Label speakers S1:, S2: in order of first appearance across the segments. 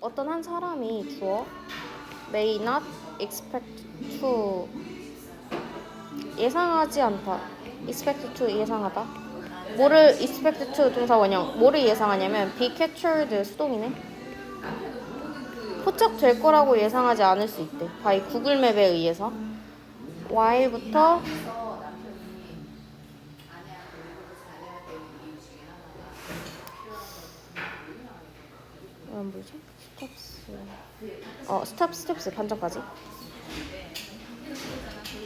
S1: 어떤 한 사람이 주어 may not expect to 예상하지 않다. expect to 예상하다. 뭐를 expect to 동사 원형 뭐를 예상하냐면 be captured 수동이네. 포착될 거라고 예상하지 않을 수 있대. by 구글 맵에 의해서 while부터 뭐지? 스톱스. 어 스톱 스톱스 반전까지.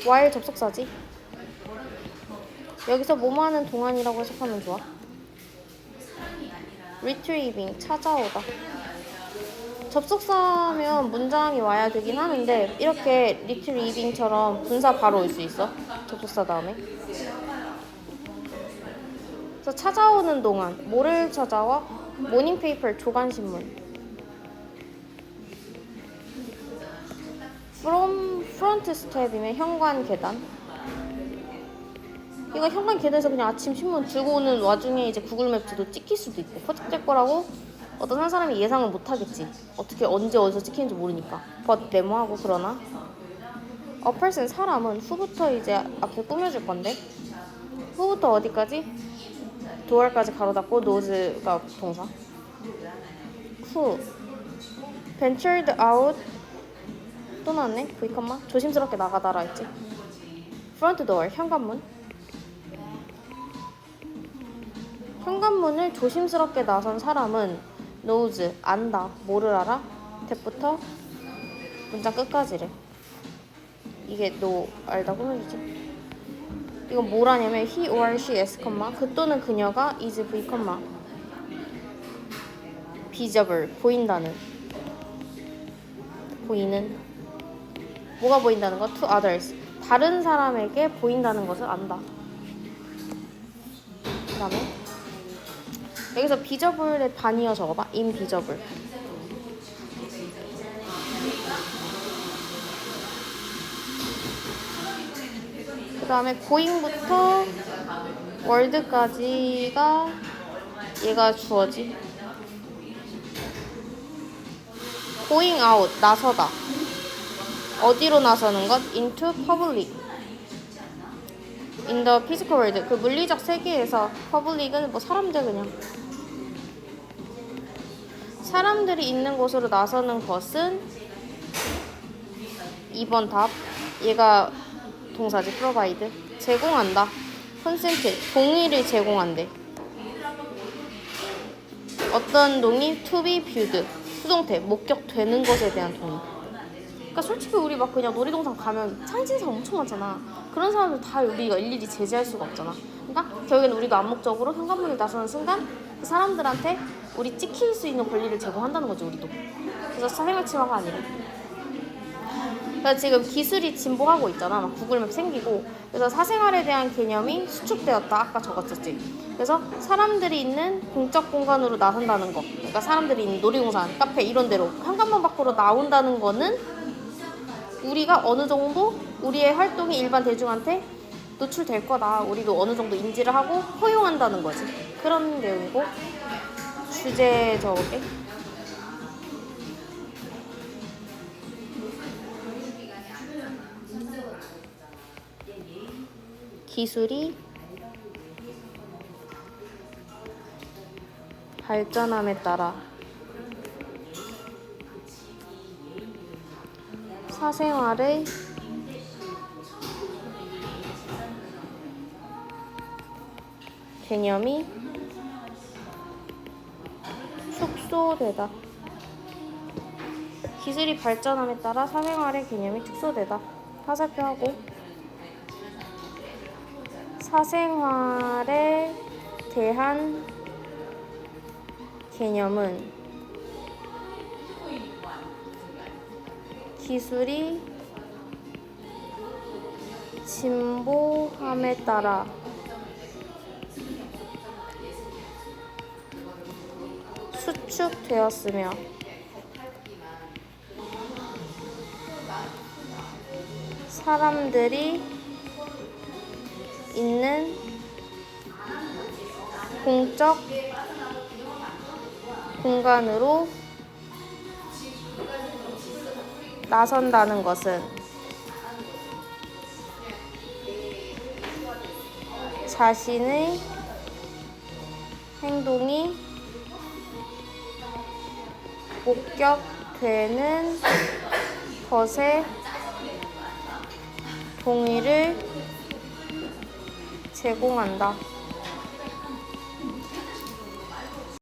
S1: while 접속사지. 여기서 뭐뭐하는 동안이라고 해석하면 좋아? retrieving 찾아오다. 접속사면 문장이 와야 되긴 하는데 이렇게 retrieving처럼 분사 바로 올 수 있어. 접속사 다음에. 그래서 찾아오는 동안 뭐를 찾아와? 모닝페이퍼 조간신문 from front step이면 현관 계단. 이거 현관 계단에서 그냥 아침 신문 들고 오는 와중에 이제 구글맵 지도 찍힐 수도 있고 포착될 거라고 어떤 한 사람이 예상을 못 하겠지. 어떻게 언제 어디서 찍히는지 모르니까. but 메모하고 그러나? person 사람은 후부터 이제 앞에 꾸며줄 건데. 후부터 어디까지? 도어까지 가로 닫고 노즈가 동사. 후. Ventured 또 나왔네. V 컴마. 조심스럽게 나가다라 했지. Front 현관문. 현관문을 조심스럽게 나선 사람은 knows 안다 뭐를 알아? 대부터 문장 끝까지래. 이게 너 알다고 해주지. 이건 뭐라냐면 he or she s, 그 또는 그녀가 is v, visible 보인다는. 보이는 뭐가 보인다는 거? to others 다른 사람에게 보인다는 것을 안다. 그 다음에 여기서 visible의 반이어 적어봐. invisible. 그다음에 going부터 word까지가 얘가 주어지. going out 나서다. 어디로 나서는 것? into public. in the physical world. 그 물리적 세계에서 public은 뭐 사람들 그냥. 사람들이 있는 곳으로 나서는 것은 2번 답. 얘가 동사지 provide. 제공한다. consent. 동의를 제공한대. 어떤 동의? to be viewed. 수동태. 목격되는 것에 대한 동의. 그러니까 솔직히 우리 막 그냥 놀이동산 가면 사진 찍는 사람 엄청 많잖아. 그런 사람들 다 우리가 일일이 제재할 수가 없잖아. 그러니까 결국에는 우리가 암묵적으로 현관문을 나서는 순간 그 사람들한테 우리 찍힐 수 있는 권리를 제공한다는 거지 우리도. 그래서 침해가 아니라. 그러니까 지금 기술이 진보하고 있잖아. 막 구글맵 생기고. 그래서 사생활에 대한 개념이 수축되었다. 아까 적었었지. 그래서 사람들이 있는 공적 공간으로 나선다는 거. 그러니까 사람들이 있는 놀이동산, 카페 이런 데로 현관문 밖으로 나온다는 거는 우리가 어느 정도 우리의 활동이 일반 대중한테 노출될 거다. 우리도 어느 정도 인지를 하고 허용한다는 거지. 그런 내용이고 주제 적을게. 기술이 발전함에 따라 사생활의 개념이 축소되다. 기술이 발전함에 따라 사생활의 개념이 축소되다. 화살표하고 사생활에 대한 개념은 기술이 진보함에 따라 수축되었으며 사람들이 있는 공적 공간으로 나선다는 것은 자신의 행동이 목격되는 것에 동의를 제공한다.